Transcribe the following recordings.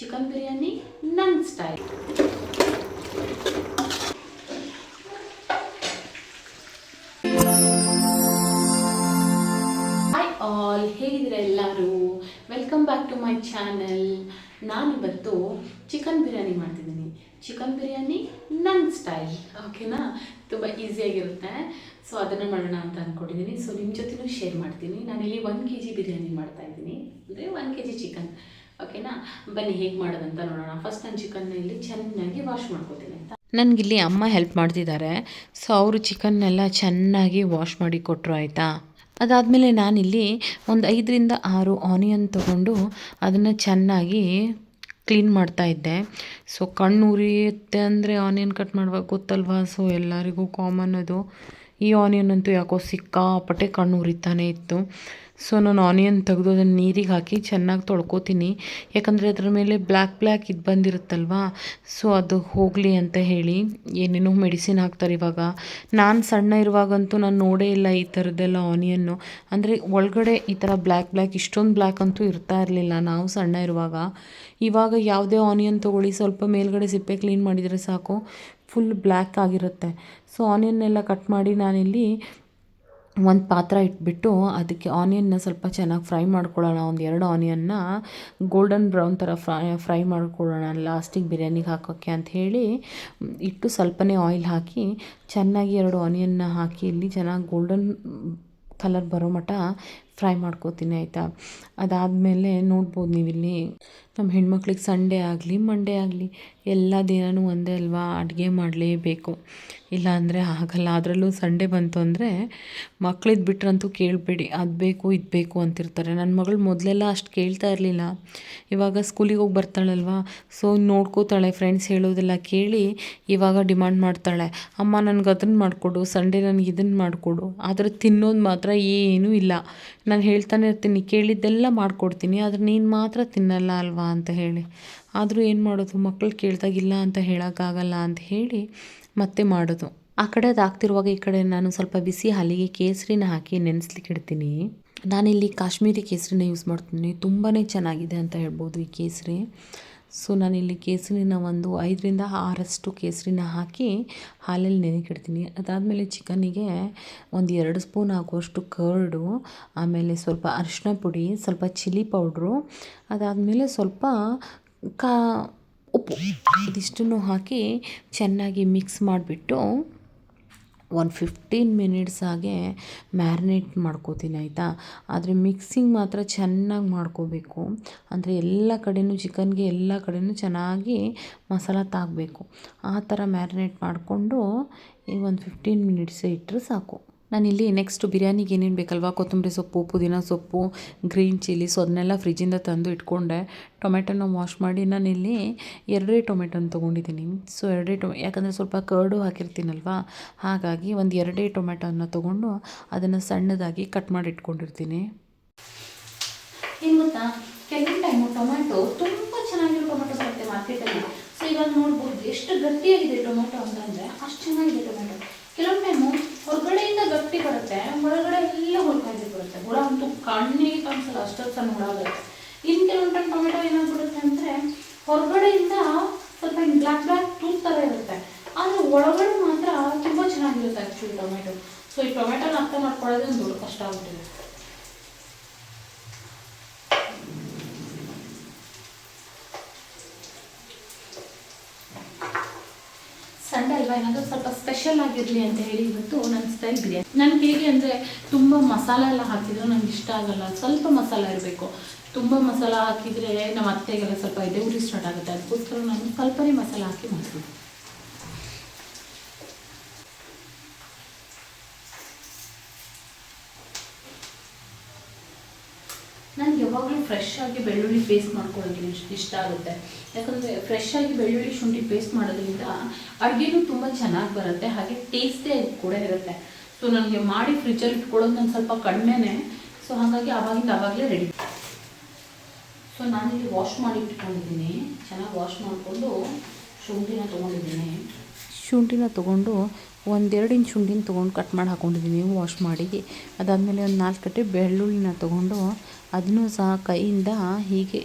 Chicken biryani ನನ್ನ style hi all ಹೇಗಿದ್ರೆ ಎಲ್ಲರೂ? Welcome back to my channel ನಾನಿವತ್ತು ಚಿಕನ್ ಬಿರಿಯಾನಿ ಮಾಡ್ತಿದ್ದೀನಿ. ಚಿಕನ್ ಬಿರಿಯಾನಿ ನನ್ನ ಸ್ಟೈಲ್ ಓಕೆನಾ ತುಂಬ ಈಸಿಯಾಗಿರುತ್ತೆ ಸೊ ಅದನ್ನು ಮಾಡೋಣ ಅಂತ ಅಂದ್ಕೊಂಡಿದ್ದೀನಿ ಸೊ ನಿಮ್ಮ ಜೊತೆನೂ ಶೇರ್ ಮಾಡ್ತೀನಿ. ನಾನಿಲ್ಲಿ ಒನ್ ಕೆ ಜಿ ಬಿರಿಯಾನಿ ಮಾಡ್ತಾ ಇದ್ದೀನಿ. ಅಂದರೆ ಒನ್ ಕೆ ಜಿ ಚಿಕನ್ ಓಕೆನಾ? ಬನ್ನಿ, ಹೇಗೆ ಮಾಡೋದಂತ ನೋಡೋಣ. ಫಸ್ಟ್ ನಾನು ಚಿಕನ್ನ ಇಲ್ಲಿ ಚೆನ್ನಾಗಿ ವಾಶ್ ಮಾಡ್ಕೋತೀನಿ ನನಗೆ ನನಗಿಲ್ಲಿ ಅಮ್ಮ ಹೆಲ್ಪ್ ಮಾಡ್ತಿದ್ದಾರೆ. ಸೊ ಅವರು ಚಿಕನ್ನೆಲ್ಲ ಚೆನ್ನಾಗಿ ವಾಶ್ ಮಾಡಿ ಕೊಟ್ಟರು ಆಯಿತಾ? ಅದಾದಮೇಲೆ ನಾನಿಲ್ಲಿ ಒಂದು ಐದರಿಂದ ಆರು ಆನಿಯನ್ ತೊಗೊಂಡು ಅದನ್ನು ಚೆನ್ನಾಗಿ ಕ್ಲೀನ್ ಮಾಡ್ತಾ ಇದ್ದೆ. ಸೊ ಕಣ್ಣು ಉರಿಯುತ್ತೆ ಅಂದರೆ ಆನಿಯನ್ ಕಟ್ ಮಾಡುವಾಗ ಗೊತ್ತಲ್ವಾ? ಸೊ ಎಲ್ಲರಿಗೂ ಕಾಮನ್ ಅದು. ಈ ಆನಿಯನ್ ಅಂತೂ ಯಾಕೋ ಸಿಕ್ಕಾಪಟ್ಟೆ ಕಣ್ಣು ಉರಿತಾನೆ ಇತ್ತು. ಸೊ ನಾನು ಆನಿಯನ್ ತೆಗೆದು ಅದನ್ನು ನೀರಿಗೆ ಹಾಕಿ ಚೆನ್ನಾಗಿ ತೊಳ್ಕೊತೀನಿ. ಯಾಕಂದರೆ ಅದರ ಮೇಲೆ ಬ್ಲ್ಯಾಕ್ ಬ್ಲ್ಯಾಕ್ ಇದು ಬಂದಿರುತ್ತಲ್ವಾ? ಸೊ ಅದು ಹೋಗಲಿ ಅಂತ ಹೇಳಿ ಏನೇನೋ ಮೆಡಿಸಿನ್ ಹಾಕ್ತಾರೆ ಇವಾಗ. ನಾನು ಸಣ್ಣ ಇರುವಾಗಂತೂ ನಾನು ನೋಡೇ ಇಲ್ಲ ಈ ಥರದ್ದೆಲ್ಲ ಆನಿಯನ್ನು ಅಂದರೆ ಒಳಗಡೆ ಈ ಥರ ಬ್ಲ್ಯಾಕ್ ಬ್ಲ್ಯಾಕ್ ಇಷ್ಟೊಂದು ಬ್ಲ್ಯಾಕ್ ಅಂತೂ ಇರ್ತಾ ಇರಲಿಲ್ಲ ನಾವು ಸಣ್ಣ ಇರುವಾಗ. ಇವಾಗ ಯಾವುದೇ ಆನಿಯನ್ ತೊಗೊಳ್ಳಿ ಸ್ವಲ್ಪ ಮೇಲ್ಗಡೆ ಸಿಪ್ಪೆ ಕ್ಲೀನ್ ಮಾಡಿದರೆ ಸಾಕು. ಫುಲ್ ಬ್ಲ್ಯಾಕ್ ಆಗಿರುತ್ತೆ. ಸೊ ಆನಿಯನ್ನೆಲ್ಲ ಕಟ್ ಮಾಡಿ ನಾನಿಲ್ಲಿ ಒಂದು ಪಾತ್ರ ಇಟ್ಬಿಟ್ಟು ಅದಕ್ಕೆ ಆನಿಯನ್ನ ಸ್ವಲ್ಪ ಚೆನ್ನಾಗಿ ಫ್ರೈ ಮಾಡ್ಕೊಳ್ಳೋಣ, ಒಂದು ಎರಡು ಆನಿಯನ್ನ ಗೋಲ್ಡನ್ ಬ್ರೌನ್ ಥರ ಫ್ರೈ ಫ್ರೈ ಮಾಡ್ಕೊಳ್ಳೋಣ ಲಾಸ್ಟಿಗೆ ಬಿರಿಯಾನಿಗೆ ಹಾಕೋಕ್ಕೆ ಅಂತ ಹೇಳಿ ಇಟ್ಟು ಸ್ವಲ್ಪನೇ ಆಯಿಲ್ ಹಾಕಿ ಚೆನ್ನಾಗಿ ಎರಡು ಆನಿಯನ್ನ ಹಾಕಿ, ಇಲ್ಲಿ ಚೆನ್ನಾಗಿ ಗೋಲ್ಡನ್ ಕಲರ್ ಬರೋ ಮಟ್ಟ ಫ್ರೈ ಮಾಡ್ಕೋತೀನಿ, ಆಯಿತಾ? ಅದಾದಮೇಲೆ ನೋಡ್ಬೋದು ನೀವಿಲ್ಲಿ. ನಮ್ಮ ಹೆಣ್ಮಕ್ಳಿಗೆ ಸಂಡೇ ಆಗಲಿ ಮಂಡೇ ಆಗಲಿ ಎಲ್ಲ ದಿನವೂ ಒಂದೇ ಅಲ್ವಾ? ಅಡುಗೆ ಮಾಡಲೇಬೇಕು. ಇಲ್ಲಾಂದರೆ ಆಗಲ್ಲ. ಅದರಲ್ಲೂ ಸಂಡೇ ಬಂತು ಅಂದರೆ ಮಕ್ಳಿದ್ದು ಬಿಟ್ರಂತೂ ಕೇಳಬೇಡಿ. ಅದು ಬೇಕು, ಇದು ಬೇಕು ಅಂತಿರ್ತಾರೆ. ನನ್ನ ಮಗಳು ಮೊದಲೆಲ್ಲ ಅಷ್ಟು ಕೇಳ್ತಾ ಇರಲಿಲ್ಲ. ಇವಾಗ ಸ್ಕೂಲಿಗೆ ಹೋಗಿ ಬರ್ತಾಳಲ್ವಾ? ಸೊ ನೋಡ್ಕೋತಾಳೆ. ಫ್ರೆಂಡ್ಸ್ ಹೇಳೋದೆಲ್ಲ ಕೇಳಿ ಇವಾಗ ಡಿಮಾಂಡ್ ಮಾಡ್ತಾಳೆ. ಅಮ್ಮ, ನನಗೆ ಅದನ್ನು ಮಾಡಿಕೊಡು. ಸಂಡೇ ನನಗೆ ಇದನ್ನು ಮಾಡಿಕೊಡು. ಆದರೆ ತಿನ್ನೋದು ಮಾತ್ರ ಏನೂ ಇಲ್ಲ. ನಾನು ಹೇಳ್ತಾನೆ ಇರ್ತೀನಿ ಕೇಳಿದ್ದೆಲ್ಲ ಮಾಡಿಕೊಡ್ತೀನಿ, ಆದರೆ ನೀನು ಮಾತ್ರ ತಿನ್ನಲ್ಲ ಅಲ್ವಾ ಅಂತ ಹೇಳಿ. ಆದರೂ ಏನು ಮಾಡೋದು ಮಕ್ಕಳು ಕೇಳ್ದಾಗಿಲ್ಲ ಅಂತ ಹೇಳೋಕ್ಕಾಗಲ್ಲ ಅಂತ ಹೇಳಿ ಮತ್ತೆ ಮಾಡೋದು. ಆ ಕಡೆ ಅದಾಗ್ತಿರುವಾಗ ಈ ಕಡೆ ನಾನು ಸ್ವಲ್ಪ ಬಿಸಿ ಹಾಲಿಗೆ ಕೇಸರಿನ ಹಾಕಿ ನೆನೆಸ್ಲಿಕ್ಕೆ ಇಡ್ತೀನಿ. ನಾನಿಲ್ಲಿ ಕಾಶ್ಮೀರಿ ಕೇಸರಿನ ಯೂಸ್ ಮಾಡ್ತೀನಿ ತುಂಬಾ ಚೆನ್ನಾಗಿದೆ ಅಂತ ಹೇಳ್ಬೋದು ಈ ಕೇಸರಿ. ಸೊ ನಾನಿಲ್ಲಿ ಕೇಸರಿನ ಒಂದು ಐದರಿಂದ ಆರಷ್ಟು ಕೇಸರಿನ ಹಾಕಿ ಹಾಲಲ್ಲಿ ನೆನೆಕಿಡ್ತೀನಿ ಅದಾದಮೇಲೆ ಚಿಕನಿಗೆ ಒಂದು ಎರಡು ಸ್ಪೂನ್ ಹಾಕುವಷ್ಟು ಕರ್ಡು, ಆಮೇಲೆ ಸ್ವಲ್ಪ ಅರಿಶಿನ ಪುಡಿ, ಸ್ವಲ್ಪ ಚಿಲ್ಲಿ ಪೌಡ್ರು, ಅದಾದಮೇಲೆ ಸ್ವಲ್ಪ ಕಾ ಉಪ್ಪು. ಇದಿಷ್ಟನ್ನು ಹಾಕಿ ಚೆನ್ನಾಗಿ ಮಿಕ್ಸ್ ಮಾಡಿಬಿಟ್ಟು ಒಂದು ಫಿಫ್ಟೀನ್ ಮಿನಿಟ್ಸ್ ಹಾಗೆ ಮ್ಯಾರಿನೇಟ್ ಮಾಡ್ಕೋತೀನಿ, ಆಯಿತಾ? ಆದರೆ ಮಿಕ್ಸಿಂಗ್ ಮಾತ್ರ ಚೆನ್ನಾಗಿ ಮಾಡ್ಕೋಬೇಕು. ಅಂದರೆ ಎಲ್ಲ ಕಡೆಯೂ ಚಿಕನ್ಗೆ ಎಲ್ಲ ಕಡೆಯೂ ಚೆನ್ನಾಗಿ ಮಸಾಲ ತಾಗಬೇಕು. ಆ ಥರ ಮ್ಯಾರಿನೇಟ್ ಮಾಡಿಕೊಂಡು ಈ ಒಂದು ಫಿಫ್ಟೀನ್ ಮಿನಿಟ್ಸ್ ಇಟ್ಟರೆ ಸಾಕು. ನಾನಿಲ್ಲಿ ನೆಕ್ಸ್ಟ್ ಬಿರಿಯಾನಿಗೆ ಏನೇನು ಬೇಕಲ್ವ? ಕೊತ್ತಂಬರಿ ಸೊಪ್ಪು, ಪುದೀನ ಸೊಪ್ಪು ಗ್ರೀನ್ ಚಿಲ್ಲಿ ಸೊ ಅದನ್ನೆಲ್ಲ ಫ್ರಿಜ್ಜಿಂದ ತಂದು ಇಟ್ಕೊಂಡೆ. ಟೊಮೆಟೊನ ವಾಶ್ ಮಾಡಿ ನಾನಿಲ್ಲಿ ಎರಡೇ ಟೊಮೆಟೊನ ತೊಗೊಂಡಿದ್ದೀನಿ. ಸೊ ಎರಡೇ ಟೊಮೆ ಯಾಕಂದರೆ ಸ್ವಲ್ಪ ಕರ್ಡು ಹಾಕಿರ್ತೀನಲ್ವಾ? ಹಾಗಾಗಿ ಒಂದು ಎರಡೇ ಟೊಮೆಟೊನ ತೊಗೊಂಡು ಅದನ್ನು ಸಣ್ಣದಾಗಿ ಕಟ್ ಮಾಡಿ ಇಟ್ಕೊಂಡಿರ್ತೀನಿ. ಕೆಲವೊಂದು ಟೈಮು ತುಂಬ ಚೆನ್ನಾಗಿರೋ ಸೊ ಇವಾಗ ನೋಡ್ಬೋದು ಎಷ್ಟು ಗಟ್ಟಿಯಾಗಿದೆ ಟೊಮೆಟೊ ಅಂತಂದರೆ ಅಷ್ಟು ಚೆನ್ನಾಗಿದೆ ಟೊಮೆಟೊ ಕೆಲವೊಂದು ಟೈಮು ಹೊರಗಡೆಯಿಂದ ಗಟ್ಟಿ ಬರುತ್ತೆ ಹೊರಗಡೆ ಎಲ್ಲ ಹುಳ್ಕಾಗಿ ಬರುತ್ತೆ ಹುಳ ಅಂತೂ ಕಣ್ಣಿಗೆ ಕಾಣಿಸಲ್ಲ, ಅಷ್ಟೊತ್ತು ಸಣ್ಣ ಹುಳ ಬರುತ್ತೆ ಇನ್ನು ಕೆಲವೊಂದು ಟೈಮ್ ಟೊಮೆಟೊ ಏನಾಗ್ಬಿಡುತ್ತೆ ಅಂದರೆ, ಹೊರಗಡೆಯಿಂದ ಸ್ವಲ್ಪ ಬ್ಲ್ಯಾಕ್ ಬ್ಲ್ಯಾಕ್ ಟೂತ್ ಥರ ಇರುತ್ತೆ. ಆದರೆ ಒಳಗಡೆ ಮಾತ್ರ ತುಂಬ ಚೆನ್ನಾಗಿರುತ್ತೆ ಆ್ಯಕ್ಚುಲಿ ಟೊಮೆಟೊ. ಸೊ ಈ ಟೊಮೆಟೊನ ಅರ್ಥ ಮಾಡ್ಕೊಳ್ಳೋದೇ ಒಂದು ಕಷ್ಟ ಆಗ್ಬಿಟ್ಟಿದೆ ಸಂಡೇ ಅಲ್ವಾ ಏನಾದರೂ ಸ್ವಲ್ಪ ಸ್ಪೆಷಲ್ ಆಗಿರಲಿ ಅಂತ ಹೇಳಿ ಇವತ್ತು ನನ್ನ ಸ್ಟೈಲ್ ಬಿರಿಯಾನಿ ನನಗೆ ಹೇಗೆ ಅಂದರೆ ತುಂಬ ಮಸಾಲ ಎಲ್ಲ ಹಾಕಿದ್ರೆ ನನಗೆ ಇಷ್ಟ ಆಗಲ್ಲ. ಸ್ವಲ್ಪ ಮಸಾಲ ಇರಬೇಕು. ತುಂಬ ಮಸಾಲ ಹಾಕಿದರೆ ನಮ್ಮ ಅತ್ತೆಗೆಲ್ಲ ಸ್ವಲ್ಪ ಇದೆ ಉರಿ ಸ್ಟಾರ್ಟ್ ಆಗುತ್ತೆ. ಅದಕ್ಕೋಸ್ಕರ ನಾನು ಕಲ್ಪನೆ ಮಸಾಲ ಹಾಕಿ ಮಾಡ್ತೀನಿ. ನನಗೆ ಯಾವಾಗಲೂ ಫ್ರೆಶ್ ಆಗಿ ಬೆಳ್ಳುಳ್ಳಿ ಪೇಸ್ಟ್ ಮಾಡ್ಕೊಳ್ಳೋದು ಇಷ್ಟ ಆಗುತ್ತೆ. ಯಾಕಂದರೆ ಫ್ರೆಶ್ ಆಗಿ ಬೆಳ್ಳುಳ್ಳಿ ಶುಂಠಿ ಪೇಸ್ಟ್ ಮಾಡೋದ್ರಿಂದ ಅಡುಗೆನೂ ತುಂಬ ಚೆನ್ನಾಗಿ ಬರುತ್ತೆ, ಹಾಗೆ ಟೇಸ್ಟೇ ಕೂಡ ಇರುತ್ತೆ. ಸೊ ನನಗೆ ಮಾಡಿ ಫ್ರಿಜ್ಜಲ್ಲಿ ಇಟ್ಕೊಳ್ಳೋದು ನಾನು ಸ್ವಲ್ಪ ಕಡಿಮೆನೇ. ಸೊ ಹಾಗಾಗಿ ಆವಾಗಿಂದ ಆವಾಗಲೇ ರೆಡಿ ಸೊ ನಾನಿಲ್ಲಿ ವಾಶ್ ಮಾಡಿ ಇಟ್ಕೊಂಡಿದ್ದೀನಿ. ಚೆನ್ನಾಗಿ ವಾಶ್ ಮಾಡಿಕೊಂಡು ಶುಂಠಿನ ತೊಗೊಂಡಿದ್ದೀನಿ. ಶುಂಠಿನ ತೊಗೊಂಡು ಒಂದೆರಡು ಇಂಚ್ ಶುಂಠಿನ ತೊಗೊಂಡು ಕಟ್ ಮಾಡಿ ಹಾಕ್ಕೊಂಡಿದ್ದೀನಿ ವಾಶ್ ಮಾಡಿ. ಅದಾದಮೇಲೆ ಒಂದು ನಾಲ್ಕು ಕಟ್ಟೆ ಬೆಳ್ಳುಳ್ಳಿನ ತೊಗೊಂಡು ಅದನ್ನೂ ಸಹ ಕೈಯಿಂದ ಹೀಗೆ,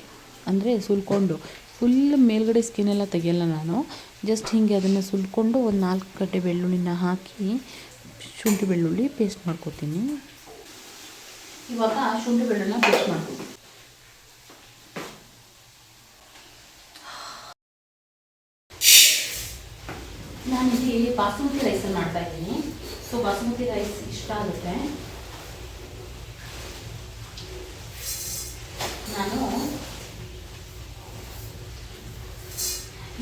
ಅಂದರೆ ಸುಲ್ಕೊಂಡು ಫುಲ್ ಮೇಲ್ಗಡೆ ಸ್ಕಿನ್ ಎಲ್ಲ ತೆಗಿಯಲ್ಲ ನಾನು. ಜಸ್ಟ್ ಹೀಗೆ ಅದನ್ನು ಸುಲ್ಕೊಂಡು ಒಂದು ನಾಲ್ಕು ಗಡ್ಡೆ ಬೆಳ್ಳುಳ್ಳಿನ ಹಾಕಿ, ಶುಂಠಿ ಬೆಳ್ಳುಳ್ಳಿ ಪೇಸ್ಟ್ ಮಾಡ್ಕೊತೀನಿ. ಇವಾಗ ಶುಂಠಿ ಬೆಳ್ಳುಳ್ಳಿನ ಪೇಸ್ಟ್ ಮಾಡ್ತೀವಿ ನಾನಿಲ್ಲಿ ಬಾಸುಮತಿ ರೈಸಲ್ಲಿ ಮಾಡ್ತಾ ಇದ್ದೀನಿ. ಸೊ ಬಾಸುಮತಿ ರೈಸ್ ಇಷ್ಟ ಆಗುತ್ತೆ. ನಾನು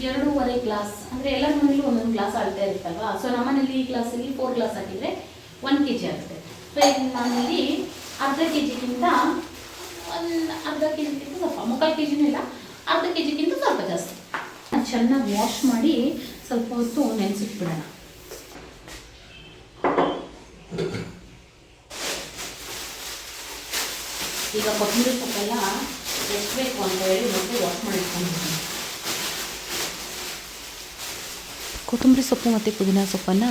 ಎರಡೂವರೆ ಗ್ಲಾಸ್, ಅಂದರೆ ಎಲ್ಲ ಮನೇಲಿ ಒಂದೊಂದು ಗ್ಲಾಸ್ ಆಗ್ತಾ ಇರುತ್ತಲ್ವಾ? ಸೊ ನಮ್ಮನೇಲಿ ಈ ಗ್ಲಾಸಲ್ಲಿ ಫೋರ್ ಗ್ಲಾಸ್ ಹಾಕಿದರೆ ಒನ್ ಕೆ ಜಿ ಆಗುತ್ತೆ. ಸೊ ಈಗ ನಮ್ಮಲ್ಲಿ ಅರ್ಧ ಕೆ ಜಿಗಿಂತ ಒಂದು ಅರ್ಧ ಕೆ ಜಿಗಿಂತ ಸ್ವಲ್ಪ, ಮುಕ್ಕಾಲು ಕೆ ಜಿನೂ ಇಲ್ಲ, ಅರ್ಧ ಕೆ ಜಿಗಿಂತ ಸ್ವಲ್ಪ ಜಾಸ್ತಿ. ಚೆನ್ನಾಗಿ ವಾಶ್ ಮಾಡಿ ಸ್ವಲ್ಪ ಹೊತ್ತು ನೆನೆಸಿಟ್ಬಿಡೋಣ. ಈಗ ಕೊತ್ತಂಬರಿ ಸೊಪ್ಪೆಲ್ಲ ಎಷ್ಟು ಬೇಕು ಅಂತ ಹೇಳಿ ಮತ್ತೆ ವಾಶ್ ಮಾಡಿಟ್ಕೊಂಡಿದ್ದೀನಿ. ಕೊತ್ತಂಬರಿ ಸೊಪ್ಪು ಮತ್ತು ಪುದೀನ ಸೊಪ್ಪನ್ನು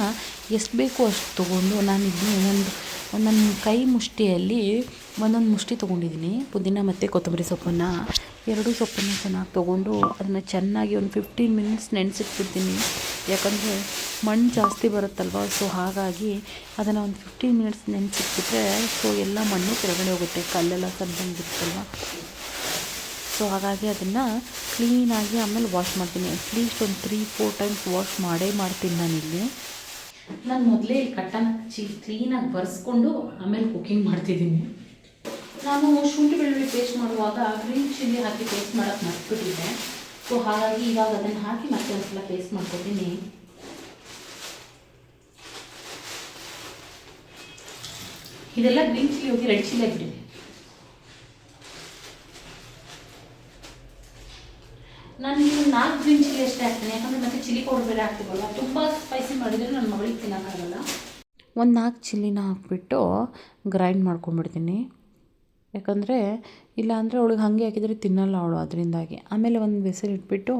ಎಷ್ಟು ಬೇಕೋ ಅಷ್ಟು ತೊಗೊಂಡು ನಾನು ಇದನ್ನು ಒಂದು ಒಂದೊಂದು ಕೈ ಮುಷ್ಟಿಯಲ್ಲಿ ಒಂದೊಂದು ಮುಷ್ಟಿ ತೊಗೊಂಡಿದ್ದೀನಿ. ಪುದೀನ ಮತ್ತು ಕೊತ್ತಂಬರಿ ಸೊಪ್ಪನ್ನು. ಎರಡೂ ಸೊಪ್ಪನ್ನು ಚೆನ್ನಾಗಿ ತೊಗೊಂಡು ಅದನ್ನು ಚೆನ್ನಾಗಿ ಒಂದು ಫಿಫ್ಟೀನ್ ಮಿನಿಟ್ಸ್ ನೆನೆಸಿಟ್ಬಿಡ್ತೀನಿ. ಯಾಕಂದರೆ ಮಣ್ಣು ಜಾಸ್ತಿ ಬರುತ್ತಲ್ವ? ಸೊ ಹಾಗಾಗಿ ಅದನ್ನು ಒಂದು ಫಿಫ್ಟೀನ್ ಮಿನಿಟ್ಸ್ ನೆನೆಸಿಟ್ಬಿಟ್ರೆ ಸೊ ಎಲ್ಲ ಮಣ್ಣು ಕೆಳಗಡೆ ಹೋಗುತ್ತೆ. ಕಲ್ಲೆಲ್ಲ ಸಣ್ಣಗಿರುತ್ತಲ್ವ ಸೊ ಹಾಗಾಗಿ ಅದನ್ನು ಕ್ಲೀನಾಗಿ ಆಮೇಲೆ ವಾಶ್ ಮಾಡ್ತೀನಿ. ಅಟ್ಲೀಸ್ಟ್ ಒಂದು ತ್ರೀ ಫೋರ್ ಟೈಮ್ಸ್ ವಾಶ್ ಮಾಡೇ ಮಾಡ್ತೀನಿ ನಾನಿಲ್ಲಿ. ನಾನು ಮೊದಲೇ ಕಟ್ಟನ ಚಿ ಕ್ಲೀನಾಗಿ ಬರೆಸ್ಕೊಂಡು ಆಮೇಲೆ ಕುಕಿಂಗ್ ಮಾಡ್ತಿದ್ದೀನಿ. ನಾನು ಶುಂಠಿ ಬೆಳ್ಳುಳ್ಳಿ ಪೇಸ್ಟ್ ಮಾಡುವಾಗ ಗ್ರೀನ್ ಚಿಲ್ಲಿ ಹಾಕಿ ಪೇಸ್ಟ್ ಮಾಡೋಕ್ಕೆ ಮರ್ತ್ಬಿಟ್ಟಿದ್ದೆ. ಸೊ ಹಾಗಾಗಿ ಇವಾಗ ಅದನ್ನು ಹಾಕಿ ಮತ್ತೆ ಒಂದ್ಸಲ ಪೇಸ್ಟ್ ಮಾಡ್ಕೊತೀನಿ. ಇದೆಲ್ಲ ಗ್ರೀನ್ ಚಿಲ್ಲಿ ಹೋಗಿ ರೆಡ್ ಚಿಲ್ಲಿ ಆಗಿಬಿಟ್ಟಿದೆ. ನಾನು ನೀವು ನಾಲ್ಕು ಗ್ರೀನ್ ಚಿಲ್ಲಿ ಅಷ್ಟೇ ಹಾಕ್ತೀನಿ ಯಾಕಂದರೆ ಮತ್ತೆ ಚಿಲ್ಲಿ ಪೌಡರ್ ಬೇರೆ ಹಾಕ್ತೀವಲ್ಲ ತುಂಬ ಸ್ಪೈಸಿ ಮಾಡಿದರೆ ನನ್ನ ಮಗಳಿಗೆ ತಿನ್ನೋಕ್ಕಾಗಲ್ಲ ಒಂದು ನಾಲ್ಕು ಚಿಲ್ಲಿನ ಹಾಕ್ಬಿಟ್ಟು ಗ್ರೈಂಡ್ ಮಾಡ್ಕೊಂಡ್ಬಿಡ್ತೀನಿ. ಯಾಕಂದರೆ ಇಲ್ಲಾಂದರೆ ಅವಳಿಗೆ ಹಾಗೆ ಹಾಕಿದರೆ ತಿನ್ನಲ್ಲ ಅವಳು ಅದರಿಂದಾಗಿ. ಆಮೇಲೆ ಒಂದು ಬೆಸರು ಇಟ್ಬಿಟ್ಟು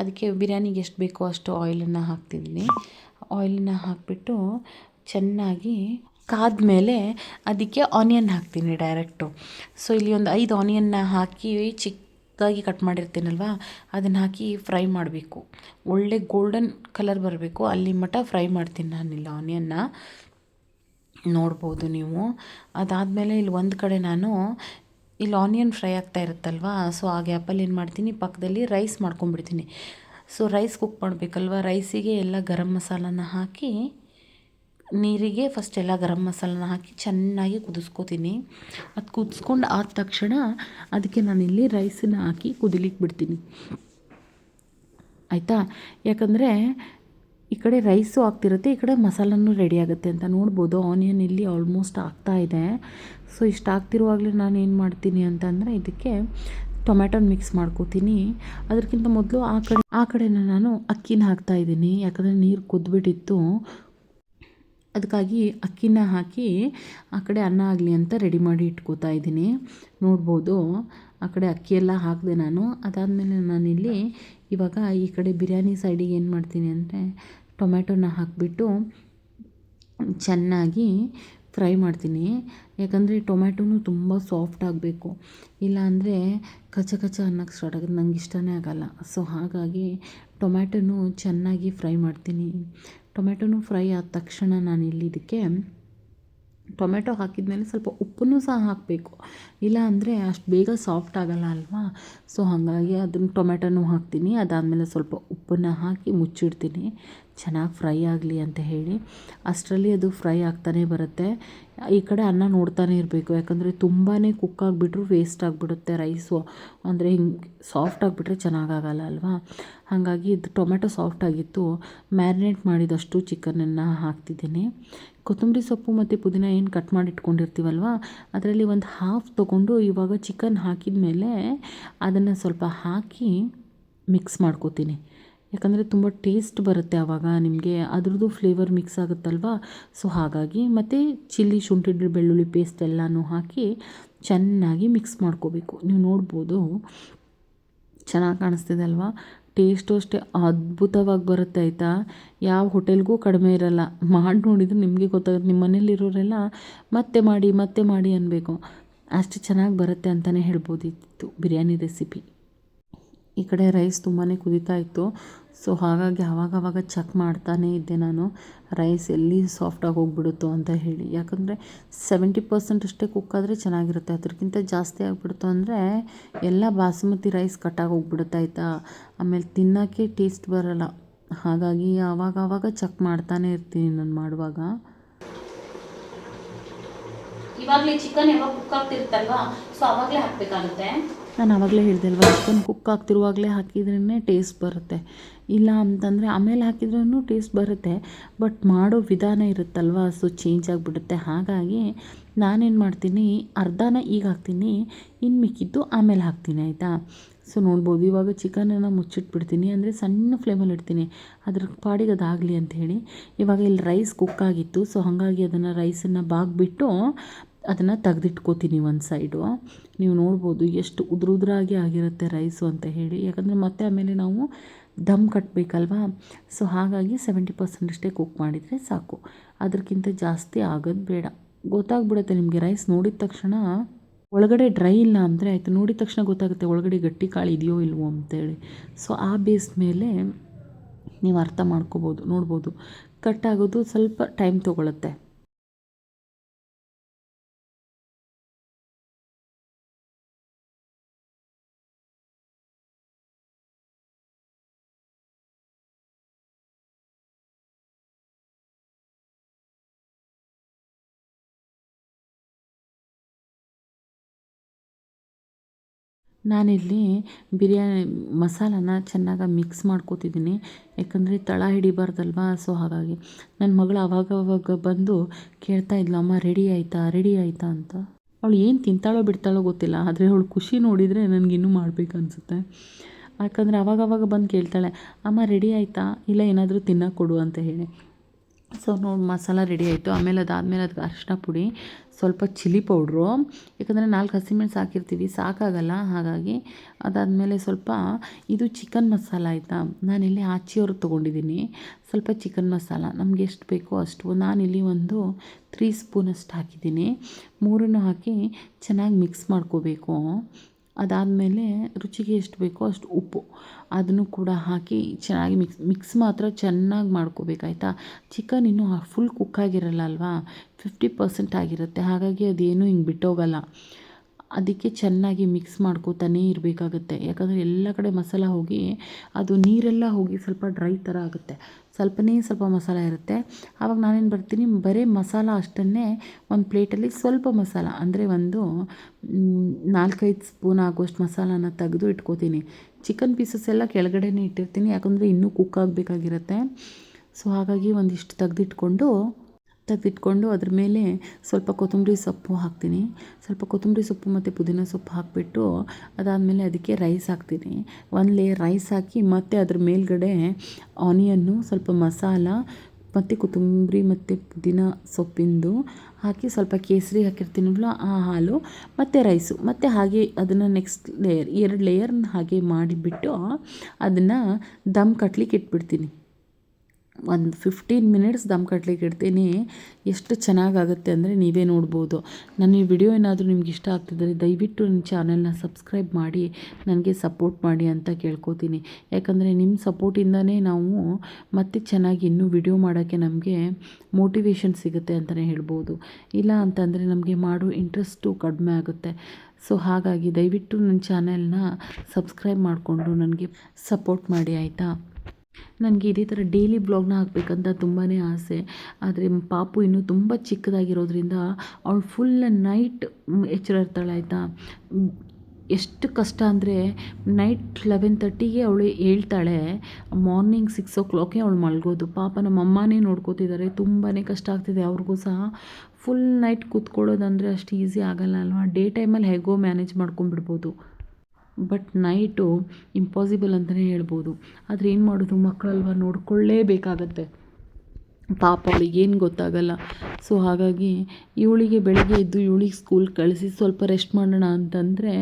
ಅದಕ್ಕೆ ಬಿರಿಯಾನಿಗೆ ಎಷ್ಟು ಬೇಕೋ ಅಷ್ಟು ಆಯಿಲನ್ನು ಹಾಕ್ತಿದ್ದೀನಿ. ಆಯಿಲನ್ನ ಹಾಕಿಬಿಟ್ಟು ಚೆನ್ನಾಗಿ ಕಾದ ಮೇಲೆ ಅದಕ್ಕೆ ಆನಿಯನ್ ಹಾಕ್ತೀನಿ ಡೈರೆಕ್ಟು ಸೊ ಇಲ್ಲಿ ಒಂದು ಐದು ಆನಿಯನ್ನ ಹಾಕಿ ಚಿಕ್ಕದಾಗಿ ಕಟ್ ಮಾಡಿರ್ತೀನಲ್ವ? ಅದನ್ನು ಹಾಕಿ ಫ್ರೈ ಮಾಡಬೇಕು. ಒಳ್ಳೆ ಗೋಲ್ಡನ್ ಕಲರ್ ಬರಬೇಕು. ಅಲ್ಲಿ ಮಟ್ಟ ಫ್ರೈ ಮಾಡ್ತೀನಿ ನಾನಿಲ್ಲ ಆನಿಯನ್ನ ನೋಡ್ಬೋದು ನೀವು. ಅದಾದಮೇಲೆ ಇಲ್ಲಿ ಒಂದು ಕಡೆ ನಾನು ಇಲ್ಲಿ ಆನಿಯನ್ ಫ್ರೈ ಆಗ್ತಾ ಇರುತ್ತಲ್ವ? ಸೊ ಆ ಗ್ಯಾಪಲ್ಲಿ ಏನು ಮಾಡ್ತೀನಿ? ಪಕ್ಕದಲ್ಲಿ ರೈಸ್ ಮಾಡ್ಕೊಂಡ್ಬಿಡ್ತೀನಿ. ಸೊ ರೈಸ್ ಕುಕ್ ಮಾಡಬೇಕಲ್ವ? ರೈಸಿಗೆ ಎಲ್ಲ ಗರಂ ಮಸಾಲನ ಹಾಕಿ ನೀರಿಗೆ ಫಸ್ಟ್ ಎಲ್ಲ ಗರಂ ಮಸಾಲನ ಹಾಕಿ ಚೆನ್ನಾಗಿ ಕುದಿಸ್ಕೊತೀನಿ. ಅದು ಕುದಿಸ್ಕೊಂಡು ಆದ ತಕ್ಷಣ ಅದಕ್ಕೆ ನಾನಿಲ್ಲಿ ರೈಸನ್ನ ಹಾಕಿ ಕುದಿಲಿಕ್ಕೆ ಬಿಡ್ತೀನಿ. ಆಯಿತಾ? ಯಾಕಂದರೆ ಈ ಕಡೆ ರೈಸು ಆಗ್ತಿರುತ್ತೆ, ಈ ಕಡೆ ಮಸಾಲನೂ ರೆಡಿ ಆಗುತ್ತೆ ಅಂತ ನೋಡ್ಬೋದು. ಆನಿಯನ್ ಇಲ್ಲಿ ಆಲ್ಮೋಸ್ಟ್ ಆಗ್ತಾ ಇದೆ. ಸೊ ಇಷ್ಟು ಆಗ್ತಿರುವಾಗಲೇ ನಾನು ಏನು ಮಾಡ್ತೀನಿ ಅಂತಂದರೆ ಇದಕ್ಕೆ ಟೊಮ್ಯಾಟೊನ ಮಿಕ್ಸ್ ಮಾಡ್ಕೋತೀನಿ. ಅದಕ್ಕಿಂತ ಮೊದಲು ಆ ಕಡೆ, ಆ ಕಡೆನ ನಾನು ಅಕ್ಕಿನ ಹಾಕ್ತಾ ಇದ್ದೀನಿ. ಯಾಕಂದರೆ ನೀರು ಕುದ್ಬಿಟ್ಟಿತ್ತು. ಅದಕ್ಕಾಗಿ ಅಕ್ಕಿನ ಹಾಕಿ ಆ ಕಡೆ ಅನ್ನ ಆಗಲಿ ಅಂತ ರೆಡಿ ಮಾಡಿ ಇಟ್ಕೋತಾ ಇದ್ದೀನಿ. ನೋಡ್ಬೋದು, ಆ ಕಡೆ ಅಕ್ಕಿ ಎಲ್ಲ ಹಾಕಿದೆ ನಾನು. ಅದಾದಮೇಲೆ ನಾನಿಲ್ಲಿ ಇವಾಗ ಈ ಕಡೆ ಬಿರಿಯಾನಿ ಸೈಡಿಗೆ ಏನು ಮಾಡ್ತೀನಿ ಅಂದರೆ ಟೊಮ್ಯಾಟೋನ ಹಾಕಿಬಿಟ್ಟು ಚೆನ್ನಾಗಿ ಫ್ರೈ ಮಾಡ್ತೀನಿ. ಯಾಕಂದರೆ ಟೊಮ್ಯಾಟೋನು ತುಂಬ ಸಾಫ್ಟ್ ಆಗಬೇಕು. ಇಲ್ಲಾಂದರೆ ಕಚ ಕಚ ಅನ್ನಕ್ಕೆ ಸ್ಟಾರ್ಟ್ ಆಗುತ್ತೆ. ನಂಗೆ ಇಷ್ಟನೇ ಆಗಲ್ಲ. ಸೊ ಹಾಗಾಗಿ ಟೊಮ್ಯಾಟೋನು ಚೆನ್ನಾಗಿ ಫ್ರೈ ಮಾಡ್ತೀನಿ. ಟೊಮ್ಯಾಟೋನು ಫ್ರೈ ಆದ ತಕ್ಷಣ ನಾನು ಇಲ್ಲಿ ಇದಕ್ಕೆ ಟೊಮೆಟೊ ಹಾಕಿದ್ಮೇಲೆ ಸ್ವಲ್ಪ ಉಪ್ಪನ್ನು ಸಹ ಹಾಕಬೇಕು. ಇಲ್ಲ ಅಂದರೆ ಅಷ್ಟು ಬೇಗ ಸಾಫ್ಟ್ ಆಗಲ್ಲ ಅಲ್ವಾ? ಸೊ ಹಾಗಾಗಿ ಅದನ್ನು ಟೊಮೆಟೊನೂ ಹಾಕ್ತೀನಿ. ಅದಾದಮೇಲೆ ಸ್ವಲ್ಪ ಉಪ್ಪನ್ನು ಹಾಕಿ ಮುಚ್ಚಿಡ್ತೀನಿ. ಚೆನ್ನಾಗಿ ಫ್ರೈ ಆಗಲಿ ಅಂತ ಹೇಳಿ ಅಷ್ಟರಲ್ಲಿ ಅದು ಫ್ರೈ ಆಗ್ತಾನೆ ಬರುತ್ತೆ. ಈ ಕಡೆ ಅನ್ನ ನೋಡ್ತಾನೆ ಇರಬೇಕು. ಯಾಕಂದರೆ ತುಂಬಾ ಕುಕ್ ಆಗಿಬಿಟ್ರು ವೇಸ್ಟ್ ಆಗಿಬಿಡುತ್ತೆ ರೈಸು ಅಂದರೆ ಹಿಂಗೆ ಸಾಫ್ಟ್ ಆಗಿಬಿಟ್ರೆ ಚೆನ್ನಾಗಾಗಲ್ಲ ಅಲ್ವಾ? ಹಾಗಾಗಿ ಇದು ಟೊಮೆಟೊ ಸಾಫ್ಟ್ ಆಗಿತ್ತು. ಮ್ಯಾರಿನೇಟ್ ಮಾಡಿದಷ್ಟು ಚಿಕನನ್ನು ಹಾಕ್ತಿದ್ದೀನಿ. ಕೊತ್ತಂಬರಿ ಸೊಪ್ಪು ಮತ್ತು ಪುದೀನ ಏನು ಕಟ್ ಮಾಡಿ ಇಟ್ಕೊಂಡಿರ್ತೀವಲ್ವ ಅದರಲ್ಲಿ ಒಂದು ಹಾಫ್ ತೊಗೊಂಡು ಇವಾಗ ಚಿಕನ್ ಹಾಕಿದ ಮೇಲೆ ಅದನ್ನು ಸ್ವಲ್ಪ ಹಾಕಿ ಮಿಕ್ಸ್ ಮಾಡ್ಕೋತೀನಿ. ಯಾಕಂದರೆ ತುಂಬ ಟೇಸ್ಟ್ ಬರುತ್ತೆ ಆವಾಗ ನಿಮಗೆ, ಅದ್ರದ್ದು ಫ್ಲೇವರ್ ಮಿಕ್ಸ್ ಆಗುತ್ತಲ್ವ? ಸೊ ಹಾಗಾಗಿ ಮತ್ತು ಚಿಲ್ಲಿ ಶುಂಠಿ ಬೆಳ್ಳುಳ್ಳಿ ಪೇಸ್ಟ್ ಎಲ್ಲನೂ ಹಾಕಿ ಚೆನ್ನಾಗಿ ಮಿಕ್ಸ್ ಮಾಡ್ಕೋಬೇಕು. ನೀವು ನೋಡ್ಬೋದು, ಚೆನ್ನಾಗಿ ಕಾಣಿಸ್ತಿದೆ ಅಲ್ವಾ? ಟೇಸ್ಟು ಅಷ್ಟೇ ಅದ್ಭುತವಾಗಿ ಬರುತ್ತೆ ಆಯಿತಾ? ಯಾವ ಹೋಟೆಲ್ಗೂ ಕಡಿಮೆ ಇರಲ್ಲ. ಮಾಡಿ ನೋಡಿದರೆ ನಿಮಗೆ ಗೊತ್ತಾಗುತ್ತೆ. ನಿಮ್ಮ ಮನೇಲಿರೋರೆಲ್ಲ ಮತ್ತೆ ಮಾಡಿ ಮತ್ತೆ ಮಾಡಿ ಅನ್ನಬೇಕು ಅಷ್ಟು ಚೆನ್ನಾಗಿ ಬರುತ್ತೆ ಅಂತಲೇ ಹೇಳ್ಬೋದಿತ್ತು ಬಿರಿಯಾನಿ ರೆಸಿಪಿ ಈ ಕಡೆ ರೈಸ್ ತುಂಬಾ ಕುದೀತಾ ಇತ್ತು. ಸೊ ಹಾಗಾಗಿ ಆವಾಗವಾಗ ಚೆಕ್ ಮಾಡ್ತಾನೇ ಇದ್ದೆ ನಾನು. ರೈಸ್ ಎಲ್ಲಿ ಸಾಫ್ಟಾಗಿ ಹೋಗ್ಬಿಡುತ್ತೋ ಅಂತ ಹೇಳಿ. ಯಾಕಂದರೆ ಸೆವೆಂಟಿ ಪರ್ಸೆಂಟ್ ಅಷ್ಟೇ ಕುಕ್ ಆದರೆ ಚೆನ್ನಾಗಿರುತ್ತೆ. ಅದಕ್ಕಿಂತ ಜಾಸ್ತಿ ಆಗಿಬಿಡ್ತು ಅಂದರೆ ಎಲ್ಲ ಬಾಸುಮತಿ ರೈಸ್ ಕಟ್ಟಾಗಿ ಹೋಗ್ಬಿಡುತ್ತೆ ಆಯಿತಾ? ಆಮೇಲೆ ತಿನ್ನೋಕ್ಕೆ ಟೇಸ್ಟ್ ಬರೋಲ್ಲ. ಹಾಗಾಗಿ ಆವಾಗವಾಗ ಆವಾಗ ಚೆಕ್ ಮಾಡ್ತಾನೆ ಇರ್ತೀನಿ ನಾನು ಮಾಡುವಾಗ. ಇವಾಗಲೇ ಚಿಕನ್ ಯಾವಾಗ ಕುಕ್ ಆಗ್ತಿರುತ್ತಲ್ವಾ? ಸೊ ಅವಾಗಲೇ ಹಾಕಬೇಕಾಗುತ್ತೆ. ನಾನು ಆವಾಗಲೇ ಹೇಳಿದೆ ಅಲ್ವಾ ಚಿಕನ್ ಕುಕ್ ಆಗ್ತಿರುವಾಗಲೇ ಹಾಕಿದ್ರೇ ಟೇಸ್ಟ್ ಬರುತ್ತೆ. ಇಲ್ಲ ಅಂತಂದರೆ ಆಮೇಲೆ ಹಾಕಿದ್ರೂ ಟೇಸ್ಟ್ ಬರುತ್ತೆ ಬಟ್ ಮಾಡೋ ವಿಧಾನ ಇರುತ್ತಲ್ವ ಸೊ ಚೇಂಜ್ ಆಗಿಬಿಡುತ್ತೆ. ಹಾಗಾಗಿ ನಾನೇನು ಮಾಡ್ತೀನಿ, ಅರ್ಧನ ಈಗ ಹಾಕ್ತೀನಿ ಇನ್ನು ಮಿಕ್ಕಿದ್ದು ಆಮೇಲೆ ಹಾಕ್ತೀನಿ, ಆಯಿತಾ? ಸೊ ನೋಡ್ಬೋದು, ಇವಾಗ ಚಿಕನನ್ನು ಮುಚ್ಚಿಟ್ಬಿಡ್ತೀನಿ, ಅಂದರೆ ಸಣ್ಣ ಫ್ಲೇಮಲ್ಲಿ ಇಡ್ತೀನಿ. ಅದ್ರ ಪಾಡಿಗೆ ಅದಾಗಲಿ ಅಂತ ಹೇಳಿ ಇವಾಗ ಇಲ್ಲಿ ರೈಸ್ ಕುಕ್ ಆಗಿತ್ತು ಸೊ ಹಾಗಾಗಿ ಅದನ್ನು ರೈಸನ್ನು ಬಾಗ್ಬಿಟ್ಟು ಅದನ್ನು ತೆಗೆದಿಟ್ಕೋತೀನಿ ಒಂದು ಸೈಡು ನೀವು ನೋಡ್ಬೋದು ಎಷ್ಟು ಉದ್ರ ಉದ್ರಾಗಿ ಆಗಿರುತ್ತೆ ರೈಸು ಅಂತ ಹೇಳಿ. ಯಾಕಂದರೆ ಮತ್ತೆ ಆಮೇಲೆ ನಾವು ದಮ್ ಕಟ್ಟಬೇಕಲ್ವಾ ಸೊ ಹಾಗಾಗಿ ಸೆವೆಂಟಿ ಪರ್ಸೆಂಟ್ ಅಷ್ಟೇ ಕುಕ್ ಮಾಡಿದರೆ ಸಾಕು. ಅದಕ್ಕಿಂತ ಜಾಸ್ತಿ ಆಗೋದು ಬೇಡ. ಗೊತ್ತಾಗ್ಬಿಡುತ್ತೆ ನಿಮಗೆ ರೈಸ್ ನೋಡಿದ ತಕ್ಷಣ ಒಳಗಡೆ ಡ್ರೈ ಇಲ್ಲ ಅಂದರೆ ಆಯಿತು. ನೋಡಿದ ತಕ್ಷಣ ಗೊತ್ತಾಗುತ್ತೆ ಒಳಗಡೆ ಗಟ್ಟಿ ಕಾಳು ಇದೆಯೋ ಇಲ್ವೋ ಅಂತೇಳಿ. ಸೊ ಆ ಬೇಸ್ ಮೇಲೆ ನೀವು ಅರ್ಥ ಮಾಡ್ಕೋಬೋದು, ನೋಡ್ಬೋದು. ಕಟ್ ಆಗೋದು ಸ್ವಲ್ಪ ಟೈಮ್ ತೊಗೊಳುತ್ತೆ. ನಾನಿಲ್ಲಿ ಬಿರಿಯಾನಿ ಮಸಾಲಾನ ಚೆನ್ನಾಗಿ ಮಿಕ್ಸ್ ಮಾಡ್ಕೋತಿದ್ದೀನಿ. ಯಾಕಂದರೆ ತಳ ಹಿಡಿಬಾರ್ದಲ್ವಾ? ಸೊ ಹಾಗಾಗಿ ನನ್ನ ಮಗಳು ಅವಾಗವಾಗ ಬಂದು ಕೇಳ್ತಾ ಇದ್ಲು, ಅಮ್ಮ ರೆಡಿ ಆಯಿತಾ? ರೆಡಿ ಆಯಿತಾ? ಅಂತ. ಅವಳು ಏನು ತಿಂತಾಳೋ ಬಿಡ್ತಾಳೋ ಗೊತ್ತಿಲ್ಲ, ಆದರೆ ಅವಳು ಖುಷಿ ನೋಡಿದರೆ ನನಗಿನ್ನೂ ಮಾಡಬೇಕು ಅನಿಸುತ್ತೆ. ಯಾಕಂದರೆ ಅವಾಗವಾಗ ಬಂದು ಕೇಳ್ತಾಳೆ, ಅಮ್ಮ ರೆಡಿ ಆಯಿತಾ? ಇಲ್ಲ ಏನಾದರೂ ತಿನ್ನೋಕೆ ಕೊಡು ಅಂತ ಹೇಳಿ. ಸೊ ನೋಡಿ, ಮಸಾಲ ರೆಡಿ ಆಯಿತು. ಆಮೇಲೆ ಅದಾದಮೇಲೆ ಅದಕ್ಕೆ ಅರಿಶಿನ ಪುಡಿ, ಸ್ವಲ್ಪ ಚಿಲ್ಲಿ ಪೌಡ್ರು ಯಾಕಂದರೆ ನಾಲ್ಕು ಹಸಿಮೆಣ್ಸು ಹಾಕಿರ್ತೀವಿ, ಸಾಕಾಗಲ್ಲ. ಹಾಗಾಗಿ ಅದಾದಮೇಲೆ ಸ್ವಲ್ಪ, ಇದು ಚಿಕನ್ ಮಸಾಲ ಆಯಿತಾ? ನಾನಿಲ್ಲಿ ಆಚಿಯವ್ರದ್ದು ತೊಗೊಂಡಿದ್ದೀನಿ ಸ್ವಲ್ಪ ಚಿಕನ್ ಮಸಾಲ. ನಮ್ಗೆ ಎಷ್ಟು ಬೇಕೋ ಅಷ್ಟು. ನಾನಿಲ್ಲಿ ಒಂದು ತ್ರೀ ಸ್ಪೂನಷ್ಟು ಹಾಕಿದ್ದೀನಿ ಮೂರನ್ನು ಹಾಕಿ ಚೆನ್ನಾಗಿ ಮಿಕ್ಸ್ ಮಾಡ್ಕೋಬೇಕು. ಅದಾದಮೇಲೆ ರುಚಿಗೆ ಎಷ್ಟು ಬೇಕೋ ಅಷ್ಟು ಉಪ್ಪು. ಅದನ್ನು ಕೂಡ ಹಾಕಿ ಚೆನ್ನಾಗಿ ಮಿಕ್ಸ್ ಮಿಕ್ಸ್ ಮಾತ್ರ ಚೆನ್ನಾಗಿ ಮಾಡ್ಕೋಬೇಕಾಯ್ತಾ? ಚಿಕನ್ ಇನ್ನೂ ಫುಲ್ ಕುಕ್ ಆಗಿರಲ್ಲ ಅಲ್ವಾ? ಫಿಫ್ಟಿ ಪರ್ಸೆಂಟ್ ಆಗಿರುತ್ತೆ. ಹಾಗಾಗಿ ಅದೇನು ಹಿಂಗೆ ಬಿಟ್ಟೋಗಲ್ಲ. ಅದಕ್ಕೆ ಚೆನ್ನಾಗಿ ಮಿಕ್ಸ್ ಮಾಡ್ಕೋತಾನೇ ಇರಬೇಕಾಗುತ್ತೆ. ಯಾಕಂದರೆ ಎಲ್ಲ ಕಡೆ ಮಸಾಲ ಹೋಗಿ ಅದು ನೀರೆಲ್ಲ ಹೋಗಿ ಸ್ವಲ್ಪ ಡ್ರೈ ಥರ ಆಗುತ್ತೆ. ಸ್ವಲ್ಪನೇ ಸ್ವಲ್ಪ ಮಸಾಲ ಇರುತ್ತೆ. ಆವಾಗ ನಾನೇನು ಬರ್ತೀನಿ ಬರೀ ಮಸಾಲ ಅಷ್ಟನ್ನೇ ಒಂದು ಪ್ಲೇಟಲ್ಲಿ ಸ್ವಲ್ಪ ಮಸಾಲ, ಅಂದರೆ ಒಂದು ನಾಲ್ಕೈದು ಸ್ಪೂನ್ ಆಗುವಷ್ಟು ಮಸಾಲಾನ ತೆಗೆದು ಇಟ್ಕೋತೀನಿ. ಚಿಕನ್ ಪೀಸಸ್ ಎಲ್ಲ ಕೆಳಗಡೆನೇ ಇಟ್ಟಿರ್ತೀನಿ, ಯಾಕಂದರೆ ಇನ್ನೂ ಕುಕ್ ಆಗಬೇಕಾಗಿರುತ್ತೆ. ಸೊ ಹಾಗಾಗಿ ಒಂದಿಷ್ಟು ತೆಗೆದಿಟ್ಕೊಂಡು ತೆಗೆದಿಟ್ಕೊಂಡು ಅದ್ರ ಮೇಲೆ ಸ್ವಲ್ಪ ಕೊತ್ತಂಬರಿ ಸೊಪ್ಪು ಹಾಕ್ತೀನಿ. ಸ್ವಲ್ಪ ಕೊತ್ತಂಬರಿ ಸೊಪ್ಪು ಮತ್ತು ಪುದೀನ ಸೊಪ್ಪು ಹಾಕಿಬಿಟ್ಟು ಅದಾದಮೇಲೆ ಅದಕ್ಕೆ ರೈಸ್ ಹಾಕ್ತೀನಿ. ಒಂದು ಲೇಯರ್ ರೈಸ್ ಹಾಕಿ ಮತ್ತು ಅದ್ರ ಮೇಲ್ಗಡೆ ಆನಿಯನ್ನು ಸ್ವಲ್ಪ ಮಸಾಲ ಮತ್ತು ಕೊತ್ತಂಬರಿ ಮತ್ತು ಪುದೀನ ಸೊಪ್ಪಿಂದು ಹಾಕಿ ಸ್ವಲ್ಪ ಕೇಸರಿ ಹಾಕಿರ್ತೀನಲ್ಲ ಆ ಹಾಲು ಮತ್ತು ರೈಸು ಮತ್ತು ಹಾಗೆ ಅದನ್ನು ನೆಕ್ಸ್ಟ್ ಲೇಯರ್ ಎರಡು ಲೇಯರ್ನ ಹಾಗೆ ಮಾಡಿಬಿಟ್ಟು ಅದನ್ನು ದಮ್ ಕಟ್ಲಿಕ್ಕೆ ಇಟ್ಬಿಡ್ತೀನಿ. ಒಂದು ಫಿಫ್ಟೀನ್ ಮಿನಿಟ್ಸ್ ದಮ್ ಕಟ್ಲಿಕ್ಕೆ ಇಡ್ತೀನಿ. ಎಷ್ಟು ಚೆನ್ನಾಗಾಗುತ್ತೆ ಅಂದರೆ ನೀವೇ ನೋಡ್ಬೋದು. ನನ್ನ ಈ ವಿಡಿಯೋ ಏನಾದರೂ ನಿಮ್ಗೆ ಇಷ್ಟ ಆಗ್ತಿದ್ದರೆ ದಯವಿಟ್ಟು ನನ್ನ ಚಾನೆಲ್ನ ಸಬ್ಸ್ಕ್ರೈಬ್ ಮಾಡಿ, ನನಗೆ ಸಪೋರ್ಟ್ ಮಾಡಿ ಅಂತ ಕೇಳ್ಕೊತೀನಿ. ಯಾಕಂದರೆ ನಿಮ್ಮ ಸಪೋರ್ಟಿಂದನೇ ನಾವು ಮತ್ತೆ ಚೆನ್ನಾಗಿ ಇನ್ನೂ ವಿಡಿಯೋ ಮಾಡೋಕ್ಕೆ ನಮಗೆ ಮೋಟಿವೇಶನ್ ಸಿಗುತ್ತೆ ಅಂತಲೇ ಹೇಳ್ಬೋದು. ಇಲ್ಲ ಅಂತಂದರೆ ನಮಗೆ ಮಾಡೋ ಇಂಟ್ರೆಸ್ಟು ಕಡಿಮೆ ಆಗುತ್ತೆ. ಸೊ ಹಾಗಾಗಿ ದಯವಿಟ್ಟು ನನ್ನ ಚಾನೆಲ್ನ ಸಬ್ಸ್ಕ್ರೈಬ್ ಮಾಡಿಕೊಂಡು ನನಗೆ ಸಪೋರ್ಟ್ ಮಾಡಿ, ಆಯಿತಾ? ನನಗೆ ಇದೇ ಥರ ಡೈಲಿ ಬ್ಲಾಗ್ನ ಹಾಕಬೇಕಂತ ತುಂಬಾ ಆಸೆ. ಆದರೆ ಪಾಪು ಇನ್ನೂ ತುಂಬ ಚಿಕ್ಕದಾಗಿರೋದ್ರಿಂದ ಅವಳು ಫುಲ್ ನೈಟ್ ಎಚ್ಚರ ಇರ್ತಾಳೆ ಆಯಿತಾ? ಎಷ್ಟು ಕಷ್ಟ ಅಂದರೆ ನೈಟ್ ಲೆವೆನ್ ತರ್ಟಿಗೆ ಅವಳು ಹೇಳ್ತಾಳೆ ಮಾರ್ನಿಂಗ್ ಸಿಕ್ಸ್ ಓ ಕ್ಲಾಕೇ ಅವಳು ಮಲಗೋದು. ಪಾಪ ನಮ್ಮ ಅಮ್ಮನೇ ನೋಡ್ಕೋತಿದ್ದಾರೆ ತುಂಬಾ ಕಷ್ಟ ಆಗ್ತಿದೆ ಅವ್ರಿಗೂ ಸಹ. ಫುಲ್ ನೈಟ್ ಕೂತ್ಕೊಳ್ಳೋದಂದರೆ ಅಷ್ಟು ಈಸಿ ಆಗಲ್ಲ ಅಲ್ವಾ? ಡೇ ಟೈಮಲ್ಲಿ ಹೇಗೋ ಮ್ಯಾನೇಜ್ ಮಾಡ್ಕೊಂಬಿಡ್ಬೋದು ಬಟ್ ನೈಟು ಇಂಪಾಸಿಬಲ್ ಅಂತಲೇ ಹೇಳ್ಬೋದು. ಆದರೆ ಏನು ಮಾಡೋದು ಮಕ್ಕಳಲ್ವ ನೋಡ್ಕೊಳ್ಳೇಬೇಕಾಗತ್ತೆ. ಪಾಪ ಅವಳಿಗೆ ಏನು ಗೊತ್ತಾಗಲ್ಲ. ಸೊ ಹಾಗಾಗಿ ಇವಳಿಗೆ ಬೆಳಗ್ಗೆ ಎದ್ದು ಇವಳಿಗೆ ಸ್ಕೂಲ್ ಕಳಿಸಿ ಸ್ವಲ್ಪ ರೆಸ್ಟ್ ಮಾಡೋಣ ಅಂತಂದರೆ,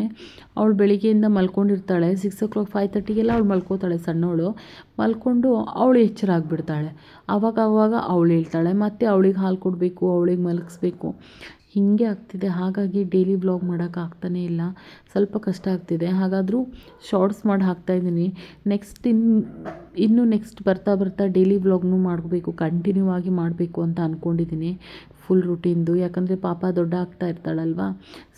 ಅವಳು ಬೆಳಿಗ್ಗೆಯಿಂದ ಮಲ್ಕೊಂಡಿರ್ತಾಳೆ. ಸಿಕ್ಸ್ ಓ ಕ್ಲಾಕ್ ಫೈವ್ ತರ್ಟಿಗೆಲ್ಲ ಅವಳು ಮಲ್ಕೋತಾಳೆ ಸಣ್ಣವಳು. ಮಲ್ಕೊಂಡು ಅವಳು ಎಚ್ಚರ ಆಗಿಬಿಡ್ತಾಳೆ ಆವಾಗ ಆವಾಗ ಅವಳು ಹೇಳ್ತಾಳೆ, ಮತ್ತು ಅವಳಿಗೆ ಹಾಲು ಕೊಡಬೇಕು, ಅವಳಿಗೆ ಮಲಗಿಸ್ಬೇಕು. ಹೀಗೆ ಆಗ್ತಿದೆ. ಹಾಗಾಗಿ ಡೈಲಿ ಬ್ಲಾಗ್ ಮಾಡೋಕ್ಕಾಗ್ತಾನೆ ಇಲ್ಲ. ಸ್ವಲ್ಪ ಕಷ್ಟ ಆಗ್ತಿದೆ. ಹಾಗಾದರೂ ಶಾರ್ಟ್ಸ್ ಮಾಡಿ ಹಾಕ್ತಾಯಿದ್ದೀನಿ ನೆಕ್ಸ್ಟ್ ಇನ್ನು ಇನ್ನೂ ನೆಕ್ಸ್ಟ್ ಬರ್ತಾ ಬರ್ತಾ ಡೈಲಿ ವ್ಲಾಗ್ನೂ ಮಾಡಬೇಕು ಕಂಟಿನ್ಯೂ ಆಗಿ ಮಾಡಬೇಕು ಅಂತ ಅಂದ್ಕೊಂಡಿದ್ದೀನಿ ಫುಲ್ ರುಟೀನ್ದು ಯಾಕಂದರೆ ಪಾಪ ದೊಡ್ಡ ಆಗ್ತಾ ಇರ್ತಾಳಲ್ವ?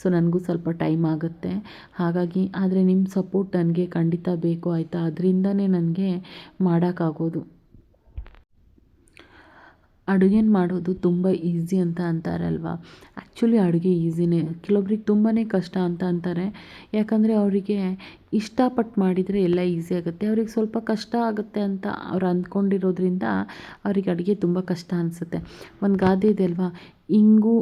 ಸೊ ನನಗೂ ಸ್ವಲ್ಪ ಟೈಮ್ ಆಗುತ್ತೆ. ಹಾಗಾಗಿ ಆದರೆ ನಿಮ್ಮ ಸಪೋರ್ಟ್ ನನಗೆ ಖಂಡಿತ ಬೇಕು ಆಯಿತಾ? ಅದರಿಂದನೇ ನನಗೆ ಮಾಡೋಕ್ಕಾಗೋದು. ಅಡುಗೆನ ಮಾಡೋದು ತುಂಬ ಈಸಿ ಅಂತ ಅಂತಾರಲ್ವ? ಆ್ಯಕ್ಚುಲಿ ಅಡುಗೆ ಈಸಿನೇ. ಕೆಲವೊಬ್ರಿಗೆ ತುಂಬಾ ಕಷ್ಟ ಅಂತ ಅಂತಾರೆ. ಯಾಕಂದರೆ ಅವರಿಗೆ ಇಷ್ಟಪಟ್ಟು ಮಾಡಿದರೆ ಎಲ್ಲ ಈಸಿ ಆಗುತ್ತೆ. ಅವ್ರಿಗೆ ಸ್ವಲ್ಪ ಕಷ್ಟ ಆಗುತ್ತೆ ಅಂತ ಅವ್ರು ಅಂದ್ಕೊಂಡಿರೋದ್ರಿಂದ ಅವ್ರಿಗೆ ಅಡುಗೆ ತುಂಬ ಕಷ್ಟ ಅನಿಸುತ್ತೆ. ಒಂದು ಗಾದೆ ಇದೆ ಅಲ್ವಾ? ಇಂಗು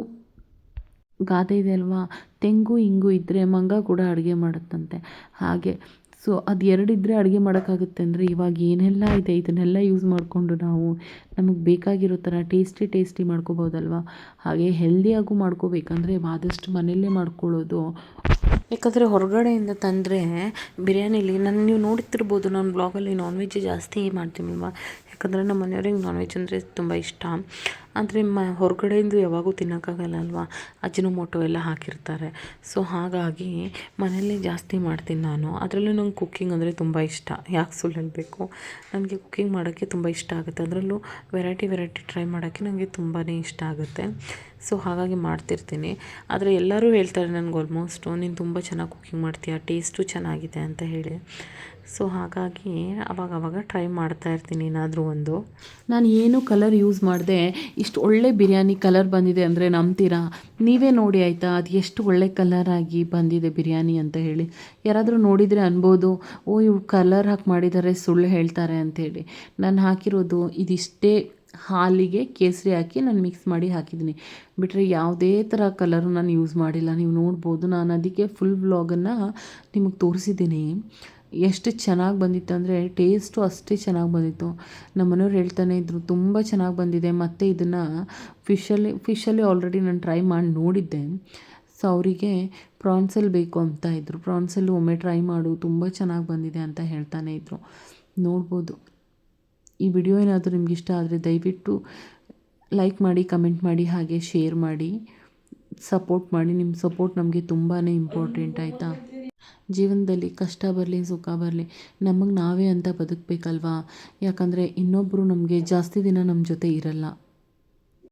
ಗಾದೆ ಇದೆ ಅಲ್ವಾ? ತೆಂಗು, ಇಂಗು ಇದ್ದರೆ ಮಂಗ ಕೂಡ ಅಡುಗೆ ಮಾಡುತ್ತಂತೆ. ಹಾಗೆ ಸೊ ಅದು ಎರಡಿದ್ದರೆ ಅಡುಗೆ ಮಾಡೋಕ್ಕಾಗುತ್ತೆ ಅಂದರೆ ಇವಾಗ ಏನೆಲ್ಲ ಇದೆ, ಇದನ್ನೆಲ್ಲ ಯೂಸ್ ಮಾಡಿಕೊಂಡು ನಾವು ನಮಗೆ ಬೇಕಾಗಿರೋ ಥರ ಟೇಸ್ಟಿ ಟೇಸ್ಟಿ ಮಾಡ್ಕೋಬೋದಲ್ವ? ಹಾಗೆ ಹೆಲ್ದಿಯಾಗೂ ಮಾಡ್ಕೋಬೇಕಂದ್ರೆ ಆದಷ್ಟು ಮನೆಯಲ್ಲೇ ಮಾಡ್ಕೊಳ್ಳೋದು. ಯಾಕಂದರೆ ಹೊರಗಡೆಯಿಂದ ತಂದರೆ ಬಿರಿಯಾನಿಲಿ, ನಾನು ನೀವು ನೋಡ್ತಿರ್ಬೋದು ನಾನು ಬ್ಲಾಗಲ್ಲಿ ನಾನ್ ವೆಜ್ ಜಾಸ್ತಿ ಮಾಡ್ತೀನಲ್ವ? ಯಾಕಂದರೆ ನಮ್ಮ ಮನೆಯವ್ರಿಗೆ ನಾನ್ ವೆಜ್ ಅಂದರೆ ತುಂಬ ಇಷ್ಟ. ಆದರೆ ಮ, ಹೊರಗಡೆಯಿಂದ ಯಾವಾಗೂ ತಿನ್ನೋಕ್ಕಾಗಲ್ಲ ಅಲ್ವಾ? ಅಜಿನೋಮೋಟೊ ಎಲ್ಲ ಹಾಕಿರ್ತಾರೆ. ಸೊ ಹಾಗಾಗಿ ಮನೆಯಲ್ಲೇ ಜಾಸ್ತಿ ಮಾಡ್ತೀನಿ ನಾನು. ಅದರಲ್ಲೂ ನಂಗೆ ಕುಕ್ಕಿಂಗ್ ಅಂದರೆ ತುಂಬ ಇಷ್ಟ. ಯಾಕೆ ಸುಳ್ಳು ಹೇಳಬೇಕು ನನಗೆ ಕುಕ್ಕಿಂಗ್ ಮಾಡೋಕ್ಕೆ ತುಂಬ ಇಷ್ಟ ಆಗುತ್ತೆ. ಅದರಲ್ಲೂ ವೆರೈಟಿ ವೆರೈಟಿ ಟ್ರೈ ಮಾಡೋಕ್ಕೆ ನನಗೆ ತುಂಬಾ ಇಷ್ಟ ಆಗುತ್ತೆ. ಸೊ ಹಾಗಾಗಿ ಮಾಡ್ತಿರ್ತೀನಿ. ಆದರೆ ಎಲ್ಲರೂ ಹೇಳ್ತಾರೆ ನನಗೆ ಆಲ್ಮೋಸ್ಟು ನೀನು ತುಂಬ ಚೆನ್ನಾಗಿ ಕುಕ್ಕಿಂಗ್ ಮಾಡ್ತೀಯ ಟೇಸ್ಟು ಚೆನ್ನಾಗಿದೆ ಅಂತ ಹೇಳಿ. ಸೊ ಹಾಗಾಗಿ ಅವಾಗವಾಗ ಟ್ರೈ ಮಾಡ್ತಾ ಇರ್ತೀನಿ ಏನಾದರೂ ಒಂದು. ನಾನು ಏನು ಕಲರ್ ಯೂಸ್ ಮಾಡಿದೆ, ಇಷ್ಟು ಒಳ್ಳೆ ಬಿರಿಯಾನಿ ಕಲರ್ ಬಂದಿದೆ ಅಂದರೆ ನಂಬ್ತೀರಾ? ನೀವೇ ನೋಡಿ ಆಯಿತಾ, ಅದು ಎಷ್ಟು ಒಳ್ಳೆ ಕಲರ್ ಆಗಿ ಬಂದಿದೆ ಬಿರಿಯಾನಿ ಅಂತ ಹೇಳಿ. ಯಾರಾದರೂ ನೋಡಿದರೆ ಅನ್ಬೋದು, ಓ ಇವು ಕಲರ್ ಹಾಕಿ ಮಾಡಿದ್ದಾರೆ ಸುಳ್ಳು ಹೇಳ್ತಾರೆ ಅಂಥೇಳಿ ನಾನು ಹಾಕಿರೋದು ಇದಿಷ್ಟೇ ಹಾಲಿಗೆ ಕೇಸರಿ ಹಾಕಿ ನಾನು ಮಿಕ್ಸ್ ಮಾಡಿ ಹಾಕಿದ್ದೀನಿ. ಬಿಟ್ಟರೆ ಯಾವುದೇ ಥರ ಕಲರು ನಾನು ಯೂಸ್ ಮಾಡಿಲ್ಲ. ನೀವು ನೋಡ್ಬೋದು, ನಾನು ಅದಕ್ಕೆ ಫುಲ್ ವ್ಲಾಗನ್ನು ನಿಮಗೆ ತೋರಿಸಿದ್ದೀನಿ. ಎಷ್ಟು ಚೆನ್ನಾಗಿ ಬಂದಿತ್ತು ಅಂದರೆ ಟೇಸ್ಟು ಅಷ್ಟೇ ಚೆನ್ನಾಗಿ ಬಂದಿತ್ತು. ನಮ್ಮ ಮನೆಯವ್ರು ಹೇಳ್ತಾನೆ ಇದ್ದರು ತುಂಬ ಚೆನ್ನಾಗಿ ಬಂದಿದೆ, ಮತ್ತು ಇದನ್ನು ಫಿಶಲ್ಲಿ ಫಿಶಲ್ಲಿ ಆಲ್ರೆಡಿ ನಾನು ಟ್ರೈ ಮಾಡಿ, ನೋಡಿದ್ದೆ. ಸೊ ಅವರಿಗೆ ಪ್ರಾನ್ಸಲ್ಲಿ ಬೇಕು ಅಂತ ಇದ್ದರು ಪ್ರಾನ್ಸಲ್ಲಿ ಒಮ್ಮೆ ಟ್ರೈ ಮಾಡು, ತುಂಬ ಚೆನ್ನಾಗಿ ಬಂದಿದೆ ಅಂತ ಹೇಳ್ತಾನೆ ಇದ್ದರು ನೋಡ್ಬೋದು. ಈ ವಿಡಿಯೋ ಏನಾದರೂ ನಿಮ್ಗೆ ಇಷ್ಟ ಆದರೆ ದಯವಿಟ್ಟು ಲೈಕ್ ಮಾಡಿ ಕಮೆಂಟ್ ಮಾಡಿ, ಹಾಗೆ ಶೇರ್ ಮಾಡಿ ಸಪೋರ್ಟ್ ಮಾಡಿ. ನಿಮ್ಮ ಸಪೋರ್ಟ್ ನಮಗೆ ತುಂಬಾ ಇಂಪಾರ್ಟೆಂಟ್ ಆಯಿತಾ? ಜೀವನದಲ್ಲಿ ಕಷ್ಟ ಬರಲಿ, ಸುಖ ಬರಲಿ, ನಮಗೆ ನಾವೇ ಅಂತ ಬದುಕಬೇಕಲ್ವಾ? ಯಾಕಂದರೆ ಇನ್ನೊಬ್ಬರು ನಮಗೆ ಜಾಸ್ತಿ ದಿನ ನಮ್ಮ ಜೊತೆ ಇರಲ್ಲ.